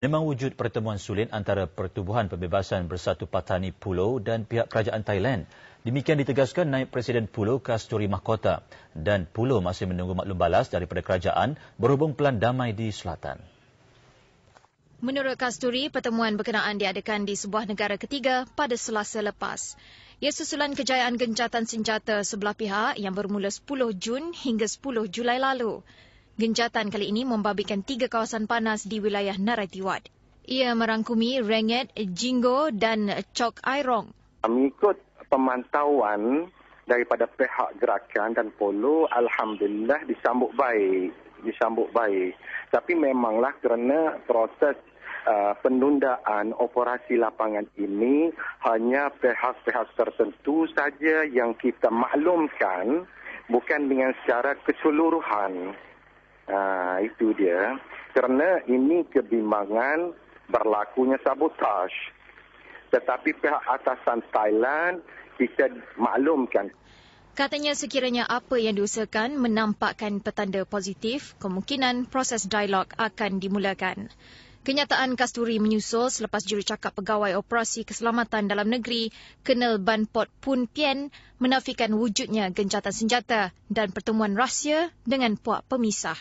Memang wujud pertemuan sulit antara Pertubuhan Pembebasan Bersatu Patani Pulau dan pihak kerajaan Thailand. Demikian ditegaskan Naib Presiden Pulau Kasturi Mahkota dan Pulau masih menunggu maklum balas daripada kerajaan berhubung pelan damai di selatan. Menurut Kasturi, pertemuan berkenaan diadakan di sebuah negara ketiga pada selasa lepas. Ia susulan kejayaan gencatan senjata sebelah pihak yang bermula 10 Jun hingga 10 Julai lalu. Gencatan kali ini membabitkan tiga kawasan panas di wilayah Naratiwat. Ia merangkumi Renget, Jinggo dan Chok Airong. Mengikut pemantauan daripada pihak gerakan dan polo, Alhamdulillah disambut baik. Disambut baik. Tapi memanglah kerana proses uh, penundaan operasi lapangan ini hanya pihak-pihak tertentu saja yang kita maklumkan bukan dengan secara keseluruhan. Ha, itu dia. Kerana ini kebimbangan berlakunya sabotaj. Tetapi pihak atasan Thailand kita maklumkan. Katanya sekiranya apa yang diusahakan menampakkan petanda positif, kemungkinan proses dialog akan dimulakan. Kenyataan Kasturi menyusul selepas jurucakap pegawai operasi keselamatan dalam negeri, Kenal Ban Pot Pun Pien, menafikan wujudnya gencatan senjata dan pertemuan rahsia dengan puak pemisah.